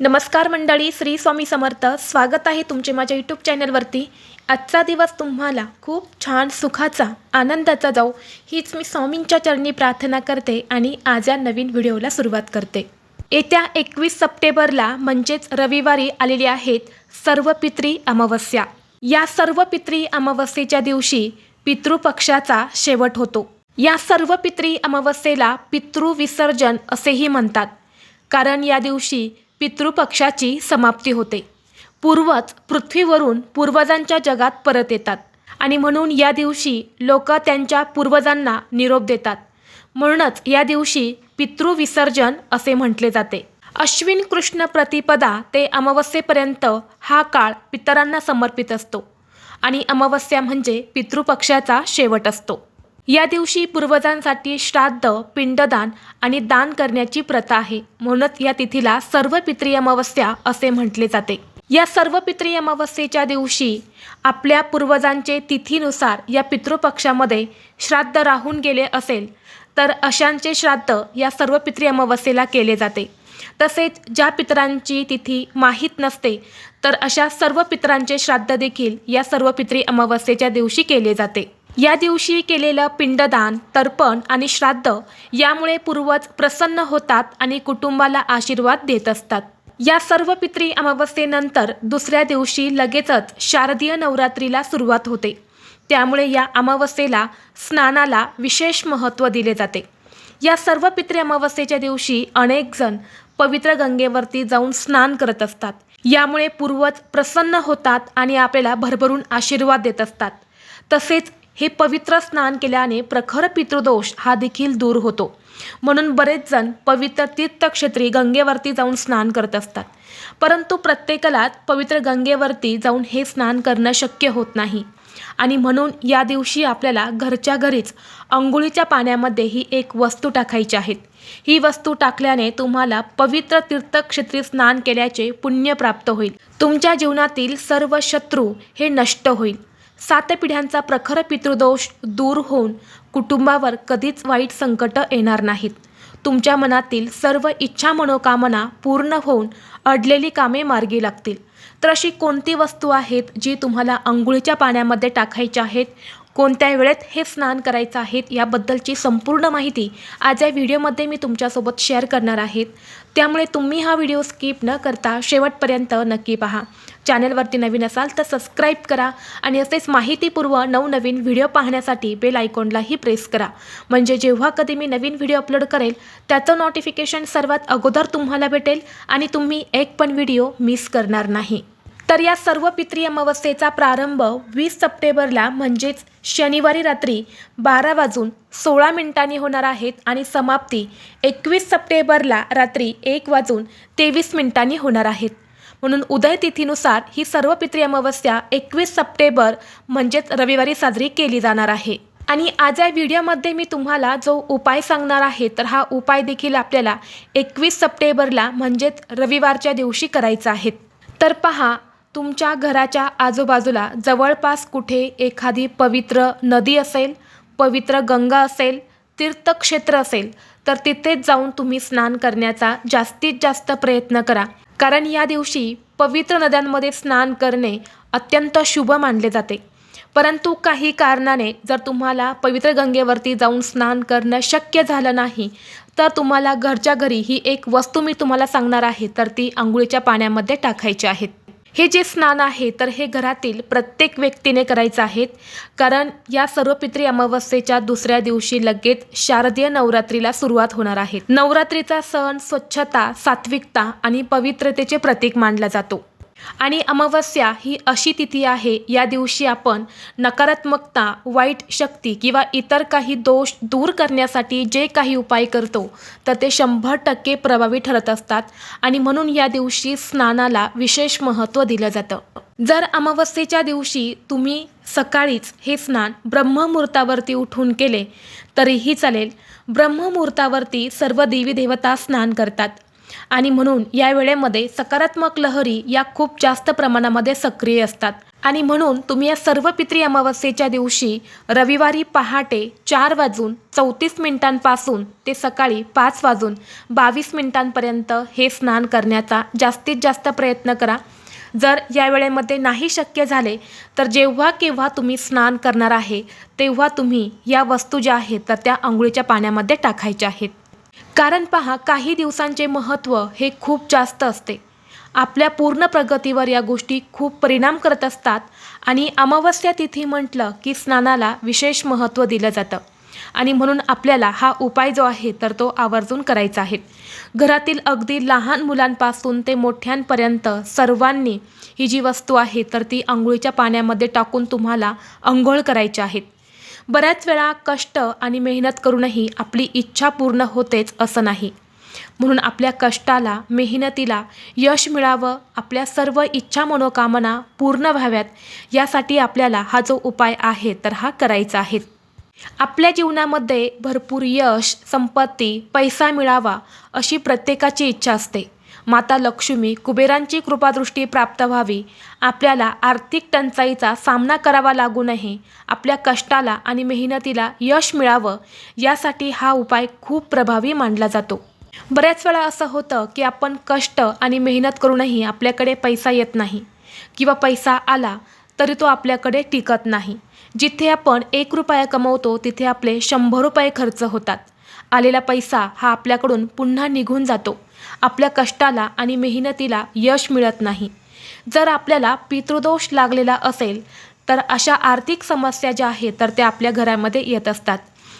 नमस्कार मंडळी श्री स्वामी समर्थ. स्वागत आहे तुमचे माझ्या यूट्यूब चॅनलवरती आजचा दिवस तुम्हाला खूप छान सुखाचा आनंदाचा जाऊ हीच मी स्वामींच्या चरणी प्रार्थना करते आणि आज या नवीन व्हिडिओला सुरुवात करते. येत्या एकवीस सप्टेंबरला म्हणजेच रविवारी आलेली आहेत सर्व पित्री अमावस्या. या सर्व पित्री अमावस्येच्या दिवशी पितृपक्षाचा शेवट होतो. या सर्व पित्री अमावस्येला पितृविसर्जन असेही म्हणतात. कारण या दिवशी पितृपक्षाची समाप्ती होते. पूर्वज पृथ्वीवरून पूर्वजांच्या जगात परत येतात आणि म्हणून या दिवशी लोक त्यांच्या पूर्वजांना निरोप देतात. म्हणूनच या दिवशी पितृविसर्जन असे म्हटले जाते. अश्विन कृष्ण प्रतिपदा ते अमावस्येपर्यंत हा काळ पितरांना समर्पित असतो आणि अमावस्या म्हणजे पितृपक्षाचा शेवट असतो. या दिवशी पूर्वजांसाठी श्राद्ध पिंडदान आणि दान करण्याची प्रथा आहे. म्हणूनच या तिथीला सर्व पित्री अमावस्या असे म्हटले जाते. या सर्व पित्री अमावस्येच्या दिवशी आपल्या पूर्वजांचे तिथीनुसार या पितृपक्षामध्ये श्राद्ध राहून गेले असेल तर अशांचे श्राद्ध या सर्व पित्री अमावस्येला केले जाते. तसेच ज्या पितरांची तिथी माहीत नसते तर अशा सर्व पितरांचे श्राद्ध देखील या सर्व पित्री अमावस्येच्या दिवशी केले जाते. या दिवशी केलेलं पिंडदान तर्पण आणि श्राद्ध यामुळे पूर्वज प्रसन्न होतात आणि कुटुंबाला आशीर्वाद देत असतात. या सर्व पित्री अमावस्येनंतर दुसऱ्या दिवशी लगेचच शारदीय नवरात्रीला सुरुवात होते. त्यामुळे या अमावस्येला स्नानाला विशेष महत्त्व दिले जाते. या सर्व पित्री अमावस्येच्या दिवशी अनेकजण पवित्र गंगेवरती जाऊन स्नान करत असतात. यामुळे पूर्वज प्रसन्न होतात आणि आपल्याला भरभरून आशीर्वाद देत असतात. तसेच हे पवित्र स्नान केल्याने प्रखर पितृदोष हा देखील दूर होतो. म्हणून बरेच जण पवित्र तीर्थक्षेत्री गंगेवरती जाऊन स्नान करत असतात. परंतु प्रत्येकाला पवित्र गंगेवरती जाऊन हे स्नान करणं शक्य होत नाही. आणि म्हणून या दिवशी आपल्याला घरच्या घरीच अंघोळीच्या पाण्यामध्ये ही एक वस्तू टाकायची आहेत. ही वस्तू टाकल्याने तुम्हाला पवित्र तीर्थक्षेत्री स्नान केल्याचे पुण्य प्राप्त होईल. तुमच्या जीवनातील सर्व शत्रू हे नष्ट होईल. सात पिढ्यांचा प्रखर पितृदोष दूर होऊन कुटुंबावर कधीच वाईट संकट येणार नाहीत. तुमच्या मनातील सर्व इच्छा मनोकामना पूर्ण होऊन अडलेली कामे मार्गी लागतील. तर अशी कोणती वस्तू आहेत जी तुम्हाला अंघोळीच्या पाण्यामध्ये टाकायची आहेत? कोणत्या वेळेत हे स्नान करायचं आहेत? याबद्दलची संपूर्ण माहिती आज या व्हिडिओमध्ये मी तुमच्यासोबत शेअर करणार आहेत त्यामुळे तुम्ही हा व्हिडिओ स्किप न करता शेवटपर्यंत नक्की पहा. चॅनलवरती नवीन असाल तर सबस्क्राईब करा आणि असेच माहितीपूर्व नवनवीन व्हिडिओ पाहण्यासाठी बेल आयकॉनलाही प्रेस करा. म्हणजे जेव्हा कधी मी नवीन व्हिडिओ अपलोड करेल त्याचं नोटिफिकेशन सर्वात अगोदर तुम्हाला भेटेल आणि तुम्ही एक पण व्हिडिओ मिस करणार नाही. तर या सर्व पित्री अमावस्येचा प्रारंभ वीस सप्टेंबरला म्हणजेच शनिवारी रात्री बारा वाजून सोळा मिनिटांनी होणार आहेत आणि समाप्ती एकवीस सप्टेंबरला रात्री एक वाजून तेवीस मिनिटांनी होणार आहेत. म्हणून उदय तिथीनुसार ही सर्व पित्री अमावस्या एकवीस सप्टेंबर म्हणजेच रविवारी साजरी केली जाणार आहे. आणि आज या व्हिडिओमध्ये मी तुम्हाला जो उपाय सांगणार आहे तर हा उपाय देखील आपल्याला एकवीस सप्टेंबरला म्हणजेच रविवारच्या दिवशी करायचा आहे. तर पहा तुमच्या घराच्या आजूबाजूला जवळपास कुठे एखादी पवित्र नदी असेल पवित्र गंगा असेल तीर्थक्षेत्र असेल तर तिथेच जाऊन तुम्ही स्नान करण्याचा जास्तीत जास्त प्रयत्न करा. कारण या दिवशी पवित्र नद्यांमध्ये स्नान करणे अत्यंत शुभ मानले जाते. परंतु काही कारणाने जर तुम्हाला पवित्र गंगेवरती जाऊन स्नान करणं शक्य झालं नाही तर तुम्हाला घरच्या घरी ही एक वस्तू मी तुम्हाला सांगणार आहे तर ती आंघोळीच्या पाण्यामध्ये टाकायची आहेत हे जे स्नान आहे तर हे घरातील प्रत्येक व्यक्तीने करायचं आहे. कारण या सर्व पित्री अमावस्येच्या दुसऱ्या दिवशी लगेच शारदीय नवरात्रीला सुरुवात होणार आहे. नवरात्रीचा सण स्वच्छता सात्विकता आणि पवित्रतेचे प्रतीक मानला जातो. आणि अमावस्या ही अशी तिथी आहे या दिवशी आपण नकारात्मकता वाईट शक्ती किंवा इतर काही दोष दूर करण्यासाठी जे काही उपाय करतो तर ते शंभर टक्के प्रभावी ठरत असतात आणि म्हणून या दिवशी स्नानाला विशेष महत्त्व दिलं जातं. जर अमावस्येच्या दिवशी तुम्ही सकाळीच हे स्नान ब्रह्ममुहूर्तावरती उठून केले तरीही चालेल. ब्रह्ममुहूर्तावरती सर्व देवी देवता स्नान करतात. आणि म्हणून या वेळेमध्ये सकारात्मक लहरी या खूप जास्त प्रमाणामध्ये सक्रिय असतात. आणि म्हणून तुम्ही या सर्व पित्री अमावस्येच्या दिवशी रविवारी पहाटे चार वाजून चौतीस मिनिटांपासून ते सकाळी पाच वाजून बावीस मिनिटांपर्यंत हे स्नान करण्याचा जास्तीत जास्त प्रयत्न करा. जर या वेळेमध्ये नाही शक्य झाले तर जेव्हा केव्हा तुम्ही स्नान करणार आहे तेव्हा तुम्ही या वस्तू ज्या आहेत तर त्या आंघोळीच्या पाण्यामध्ये टाकायच्या आहेत. कारण पहा काही दिवसांचे महत्त्व हे खूप जास्त असते. आपल्या पूर्ण प्रगतीवर या गोष्टी खूप परिणाम करत असतात आणि अमावस्या तिथी म्हटलं की स्नानाला विशेष महत्त्व दिलं जातं. आणि म्हणून आपल्याला हा उपाय जो आहे तर तो आवर्जून करायचा आहे. घरातील अगदी लहान मुलांपासून ते मोठ्यांपर्यंत सर्वांनी ही जी वस्तू आहे तर ती आंघोळीच्या पाण्यामध्ये टाकून तुम्हाला आंघोळ करायची आहेत बऱ्याच वेळा कष्ट आणि मेहनत करूनही आपली इच्छा पूर्ण होतेच असं नाही. म्हणून आपल्या कष्टाला मेहनतीला यश मिळावं आपल्या सर्व इच्छा मनोकामना पूर्ण व्हाव्यात यासाठी आपल्याला हा जो उपाय आहे तर हा करायचा आहे. आपल्या जीवनामध्ये भरपूर यश संपत्ती पैसा मिळावा अशी प्रत्येकाची इच्छा असते. माता लक्ष्मी कुबेरांची कृपादृष्टी प्राप्त व्हावी. आपल्याला आर्थिक टंचाईचा सामना करावा लागू नये. आपल्या कष्टाला आणि मेहनतीला यश मिळावं यासाठी हा उपाय खूप प्रभावी मानला जातो. बऱ्याच वेळा असं होतं की आपण कष्ट आणि मेहनत करूनही आपल्याकडे पैसा येत नाही किंवा पैसा आला तरी तो आपल्याकडे टिकत नाही. जिथे आपण एक रुपया कमवतो तिथे आपले शंभर रुपये खर्च होतात. आलेला पैसा हा आपल्याकडून पुन्हा निघून जातो. आपल्या कष्टाला आणि मेहनतीला यश मिळत नाही. जर आपल्याला पितृदोष लागलेला असेल तर अशा आर्थिक समस्या ज्या आहेत तर त्या आपल्या घरामध्ये येत असतात.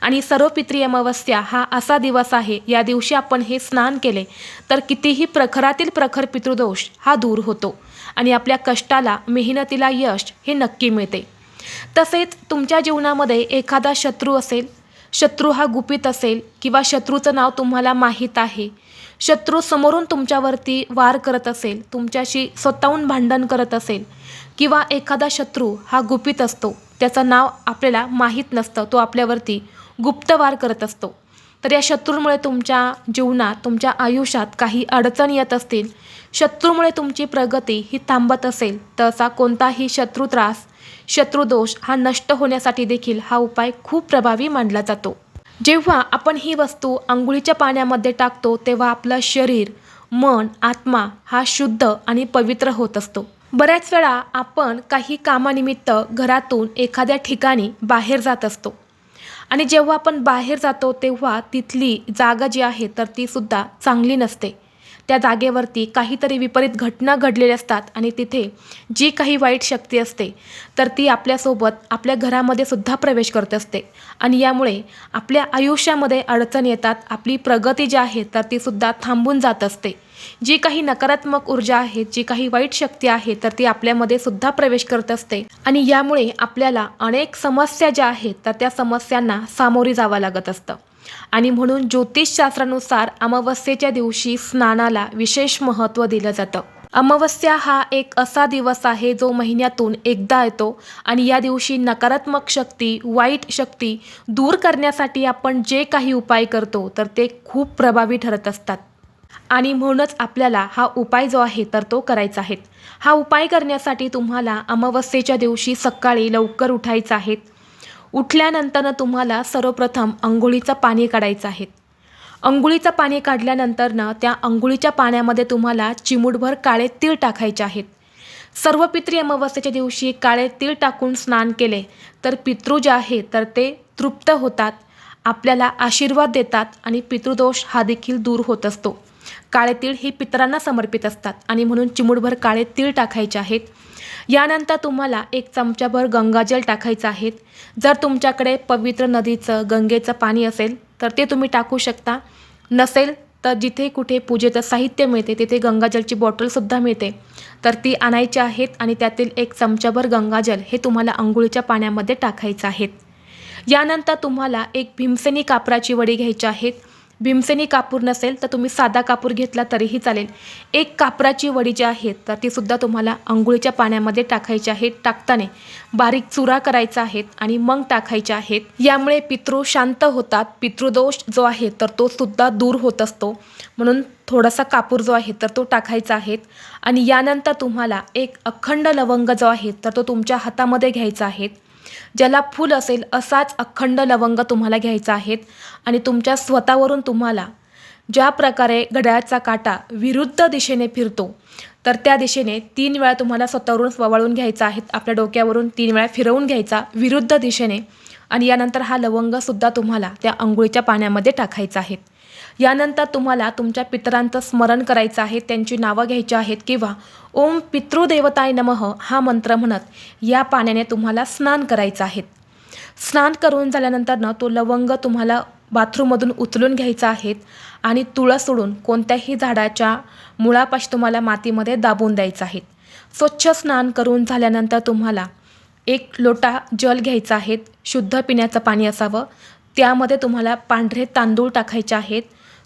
आणि सर्व पित्री अमावस्या हा असा दिवस आहे या दिवशी आपण हे स्नान केले तर कितीही प्रखरातील प्रखर पितृदोष हा दूर होतो आणि आपल्या कष्टाला मेहनतीला यश हे नक्की मिळते. तसेच तुमच्या जीवनामध्ये एखादा शत्रू असेल शत्रू हा गुपित असेल किंवा शत्रूचं नाव तुम्हाला माहीत आहे. शत्रू समोरून तुमच्यावरती वार करत असेल तुमच्याशी स्वतःहून भांडण करत असेल किंवा एखादा शत्रू हा गुपित असतो त्याचं नाव आपल्याला माहीत नसतं तो आपल्यावरती गुप्त वार करत असतो. तर या शत्रूंमुळे तुमच्या जीवनात तुमच्या आयुष्यात काही अडचणी येत असतील शत्रूमुळे तुमची प्रगती ही थांबत असेल तर असा कोणताही शत्रू त्रास शत्रुदोष हा नष्ट होण्यासाठी देखील हा उपाय खूप प्रभावी मानला जातो. जेव्हा आपण ही वस्तू आंघोळीच्या पाण्यामध्ये टाकतो तेव्हा आपलं शरीर मन आत्मा हा शुद्ध आणि पवित्र होत असतो. बऱ्याच वेळा आपण काही कामानिमित्त घरातून एखाद्या ठिकाणी बाहेर जात असतो. आणि जेव्हा आपण बाहेर जातो तेव्हा तिथली जागा जी आहे तर ती सुद्धा चांगली नसते. त्या जागेवरती काहीतरी विपरीत घटना घडलेल्या असतात आणि तिथे जी काही वाईट शक्ती असते तर ती आपल्यासोबत आपल्या घरामध्ये सुद्धा प्रवेश करत असते. आणि यामुळे आपल्या आयुष्यामध्ये अडचण येतात आपली प्रगती जी आहे तर ती सुद्धा थांबून जात असते. जी काही नकारात्मक ऊर्जा आहे जी काही वाईट शक्ती आहे तर ती आपल्यामध्ये सुद्धा प्रवेश करत असते. आणि यामुळे आपल्याला अनेक समस्या ज्या आहेत तर त्या समस्यांना सामोरी जावं लागत असतं. आणि म्हणून ज्योतिषशास्त्रानुसार अमावस्येच्या दिवशी स्नानाला विशेष महत्त्व दिलं जातं. अमावस्या हा एक असा दिवस आहे जो महिन्यातून एकदा येतो आणि या दिवशी नकारात्मक शक्ती वाईट शक्ती दूर करण्यासाठी आपण जे काही उपाय करतो तर ते खूप प्रभावी ठरत असतात. आणि म्हणूनच आपल्याला हा उपाय जो आहे तर तो करायचा आहे. हा उपाय करण्यासाठी तुम्हाला अमावस्येच्या दिवशी सकाळी लवकर उठायचं आहे. उठल्यानंतर तुम्हाला सर्वप्रथम अंघोळीचं पाणी काढायचं आहे. अंघोळीचं पाणी काढल्यानंतरनं त्या अंघोळीच्या पाण्यामध्ये तुम्हाला चिमूटभर काळे तीळ टाकायचे आहेत. सर्व पित्री अमावस्येच्या दिवशी काळे तीळ टाकून स्नान केले तर पितृ जे आहे तर ते तृप्त होतात आपल्याला आशीर्वाद देतात आणि पितृदोष हा देखील दूर होत असतो. काळे तीळ ही पितरांना समर्पित असतात आणि म्हणून चिमूटभर काळे तीळ टाकायचे आहेत. यानंतर तुम्हाला एक चमचाभर गंगाजल टाकायचं आहे. जर तुमच्याकडे पवित्र नदीचं गंगेचं पाणी असेल तर ते तुम्ही टाकू शकता. नसेल तर जिथे कुठे पूजेचं साहित्य मिळते तिथे गंगाजलची बॉटलसुद्धा मिळते. तर ती आणायची आहेत आणि त्यातील एक चमचाभर गंगाजल हे तुम्हाला अंघोळीच्या पाण्यामध्ये टाकायचं आहेत. यानंतर तुम्हाला एक भीमसेनी कापराची वडी घ्यायची आहेत. भीमसेनी कापूर नसेल तर तुम्ही साधा कापूर घेतला तरीही चालेल. एक कापराची वडी जी आहे तर तीसुद्धा तुम्हाला अंघोळीच्या पाण्यामध्ये टाकायची आहे टाकताना. बारीक चुरा करायचा आहेत आणि मग टाकायच्या आहेत यामुळे पितृ शांत होतात. पितृदोष जो आहे तर तो सुद्धा दूर होत असतो. म्हणून थोडासा कापूर जो आहे तर तो टाकायचा आहे. आणि यानंतर तुम्हाला एक अखंड लवंग जो आहे तर तो तुमच्या हातामध्ये घ्यायचा आहे. ज्याला फूल असेल असाच अखंड लवंग तुम्हाला घ्यायचा आहेत आणि तुमच्या स्वतःवरून तुम्हाला ज्या प्रकारे घड्याळाचा काटा विरुद्ध दिशेने फिरतो तर त्या दिशेने तीन वेळा तुम्हाला स्वतःवरून ववाळून घ्यायचा आहे आपल्या डोक्यावरून तीन वेळा फिरवून घ्यायचा विरुद्ध दिशेने. आणि यानंतर हा लवंगसुद्धा तुम्हाला त्या आंघोळीच्या पाण्यामध्ये टाकायचा आहे. यानंतर तुम्हाला तुमच्या पितरांचं स्मरण करायचं आहे त्यांची नावं घ्यायची आहेत किंवा ओम पितृदेवताय नमः हा मंत्र म्हणत या पाण्याने तुम्हाला स्नान करायचं आहे. स्नान करून झाल्यानंतर ना तो लवंग तुम्हाला बाथरूममधून उचलून घ्यायचा आहे आणि तुळस सोडून कोणत्याही झाडाच्या मुळापाशी तुम्हाला मातीमध्ये दाबून द्यायचं आहे. स्वच्छ स्नान करून झाल्यानंतर तुम्हाला एक लोटा जल घ्यायचा आहे शुद्ध पिण्याचं पाणी असावं. त्यामध्ये तुम्हाला पांढरे तांदूळ टाकायचे आहेत.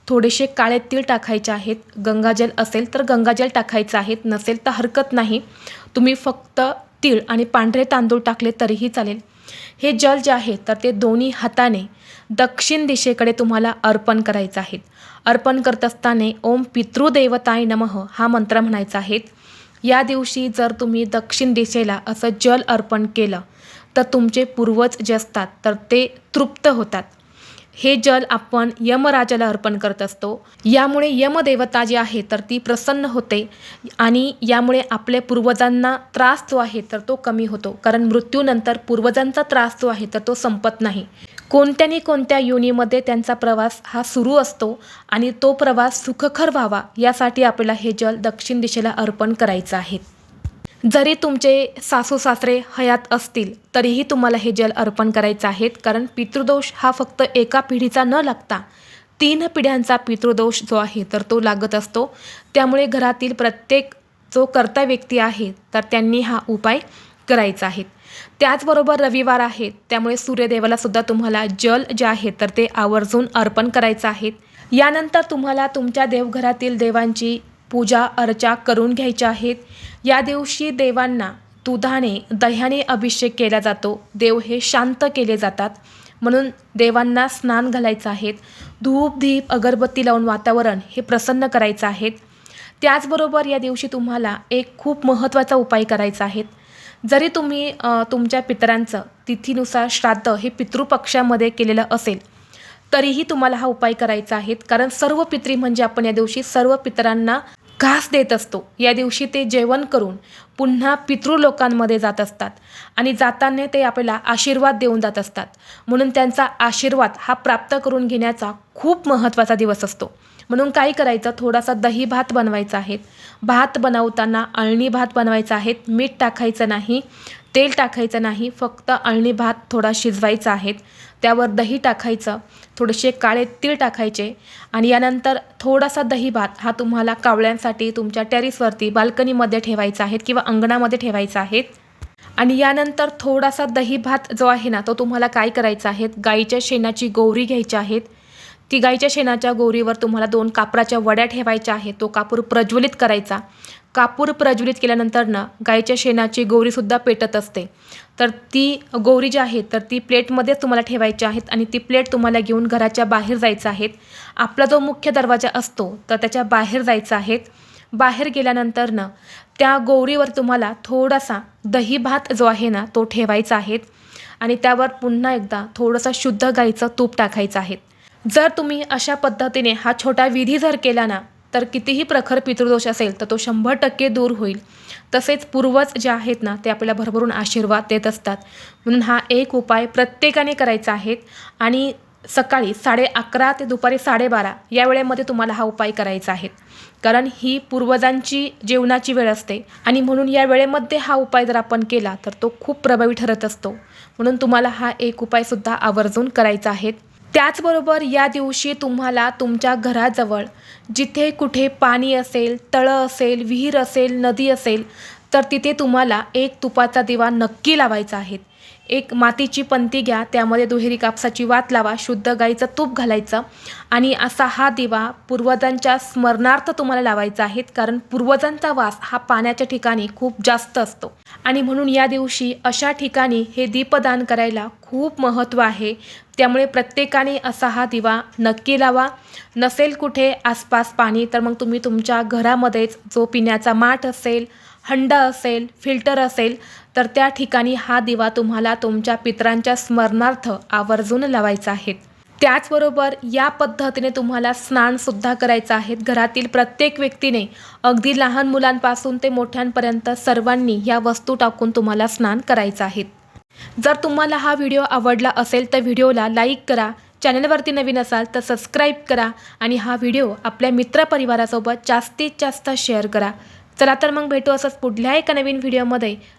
थोडेसे काळे तीळ टाकायचे आहेत. गंगाजल असेल तर गंगाजल टाकायचं आहे नसेल तर हरकत नाही. तुम्ही फक्त तीळ आणि पांढरे तांदूळ टाकले तरीही चालेल. हे जल जे आहे तर ते दोन्ही हाताने दक्षिण दिशेकडे तुम्हाला अर्पण करायचं आहे. अर्पण करत असताना ओम पितृदेवताय नमः हा मंत्र म्हणायचा आहे. या दिवशी जर तुम्ही दक्षिण दिशेला असं जल अर्पण केलं तर तुमचे पूर्वज जे असतात तर ते तृप्त होतात. हे जल आपण यमराजाला अर्पण करत असतो. यामुळे यमदेवता जी आहे तर ती प्रसन्न होते आणि यामुळे आपल्या पूर्वजांना त्रास जो आहे तर तो कमी होतो. कारण मृत्यूनंतर पूर्वजांचा त्रास जो आहे तर तो संपत नाही. कोणत्यानी कोणत्या योनीमध्ये त्यांचा प्रवास हा सुरू असतो आणि तो प्रवास सुखकर व्हावा यासाठी आपल्याला हे जल दक्षिण दिशेला अर्पण करायचं आहे. जरी तुमचे सासू सासरे हयात असतील तरीही तुम्हाला हे जल अर्पण करायचं आहेत कारण पितृदोष हा फक्त एका पिढीचा न लागता तीन पिढ्यांचा पितृदोष जो आहे तर तो लागत असतो. त्यामुळे घरातील प्रत्येक जो कर्ता व्यक्ती आहे तर त्यांनी हा उपाय करायचा आहे. त्याचबरोबर रविवार आहे त्यामुळे सूर्यदेवाला सुद्धा तुम्हाला जल जे आहे तर ते आवर्जून अर्पण करायचं आहे. यानंतर तुम्हाला तुमच्या देवघरातील देवांची पूजा अर्चा करून घ्यायच्या आहेत. या दिवशी देवांना दुधाने दह्याने अभिषेक केला जातो. देव हे शांत केले जातात. म्हणून देवांना स्नान घालायचं आहे धूप दीप अगरबत्ती लावून वातावरण हे प्रसन्न करायचं आहे त्याचबरोबर या दिवशी तुम्हाला एक खूप महत्त्वाचा उपाय करायचा आहे. जरी तुम्ही तुमच्या पितरांचं तिथीनुसार श्राद्ध हे पितृपक्षामध्ये केलेलं असेल तरीही तुम्हाला हा उपाय करायचा आहे. कारण सर्व पित्री म्हणजे आपण या दिवशी सर्व पितरांना घास देत असतो. या दिवशी ते जेवण करून पुन्हा पितृलोकांमध्ये जात असतात आणि जाताना ते आपल्याला आशीर्वाद देऊन जात असतात. म्हणून त्यांचा आशीर्वाद हा प्राप्त करून घेण्याचा खूप महत्त्वाचा दिवस असतो. म्हणून काय करायचं? थोडासा दही भात बनवायचा आहे. भात बनवताना अळणी भात बनवायचा आहे. मीठ टाकायचं नाही. तेल टाकायचं नाही फक्त अळणी भात थोडा शिजवायचा आहे. त्यावर दही टाकायचं थोडेसे काळे तीळ टाकायचे आणि यानंतर थोडासा दही भात हा तुम्हाला कावळ्यांसाठी तुमच्या टेरिसवरती बाल्कनीमध्ये ठेवायचा आहे किंवा अंगणामध्ये ठेवायचा आहे. आणि यानंतर थोडासा दही भात जो आहे ना तो तुम्हाला काय करायचा आहे? गाईच्या शेणाची गोवरी घ्यायची आहेत ती गाईच्या शेणाच्या गोवरीवर तुम्हाला दोन कापराच्या वड्या ठेवायच्या आहेत. तो कापूर प्रज्वलित करायचा. कापूर प्रज्वलित केल्यानंतर ना गाईच्या शेणाची गौरीसुद्धा पेटत असते. तर ती गौरी जी आहे तर ती प्लेटमध्येच तुम्हाला ठेवायची आहेत आणि ती प्लेट तुम्हाला घेऊन घराच्या बाहेर जायचं आहेत आपला जो मुख्य दरवाजा असतो तर त्याच्या बाहेर जायचं आहेत बाहेर गेल्यानंतर ना त्या गौरीवर तुम्हाला थोडासा दही भात जो आहे ना तो ठेवायचा आहे आणि त्यावर पुन्हा एकदा थोडंसं शुद्ध गाईचं तूप टाकायचं आहे. जर तुम्ही अशा पद्धतीने हा छोटा विधी जर केला ना तर कितीही प्रखर पितृदोष असेल तर तो शंभर टक्के दूर होईल. तसेच पूर्वज जे आहेत ना ते आपल्याला भरभरून आशीर्वाद देत असतात. म्हणून हा एक उपाय प्रत्येकाने करायचा आहे. आणि सकाळी साडे अकरा ते दुपारी साडेबारा या वेळेमध्ये तुम्हाला हा उपाय करायचा आहे. कारण ही पूर्वजांची जेवणाची वेळ असते. आणि म्हणून या वेळेमध्ये हा उपाय जर आपण केला तर तो खूप प्रभावी ठरत असतो. म्हणून तुम्हाला हा एक उपायसुद्धा आवर्जून करायचा आहे. त्याचबरोबर या दिवशी तुम्हाला तुमच्या घराजवळ जिथे कुठे पाणी असेल तळं असेल विहीर असेल नदी असेल तर तिथे तुम्हाला एक तुपाचा दिवा नक्की लावायचा आहे. एक मातीची पंती घ्या त्यामध्ये दुहेरी कापसाची वात लावा शुद्ध गाईचं तूप घालायचं आणि असा हा दिवा पूर्वजांच्या स्मरणार्थ तुम्हाला लावायचा आहे कारण पूर्वजांचा वास हा पाण्याच्या ठिकाणी खूप जास्त असतो. आणि म्हणून या दिवशी अशा ठिकाणी हे दीपदान करायला खूप महत्त्व आहे. त्यामुळे प्रत्येकाने असा हा दिवा नक्की लावा. नसेल कुठे आसपास पाणी तर मग तुम्ही तुमच्या घरामध्येच जो पिण्याचा माठ असेल हंडा असेल फिल्टर असेल तर त्या ठिकाणी हा दिवा तुम्हाला तुमच्या पितरांच्या स्मरणार्थ आवर्जून लावायचा आहे. त्याचबरोबर या पद्धतीने तुम्हाला स्नानसुद्धा करायचं आहे. घरातील प्रत्येक व्यक्तीने अगदी लहान मुलांपासून ते मोठ्यांपर्यंत सर्वांनी या वस्तू टाकून तुम्हाला स्नान करायचं आहे. जर तुम्हाला हा व्हिडिओ आवडला असेल तर व्हिडिओला लाईक करा चॅनलवरती नवीन असाल तर सबस्क्राईब करा आणि हा व्हिडिओ आपल्या मित्रपरिवारासोबत जास्तीत जास्त शेअर करा. चला तर मग भेटू असंच पुढल्या एका नवीन व्हिडिओमध्ये.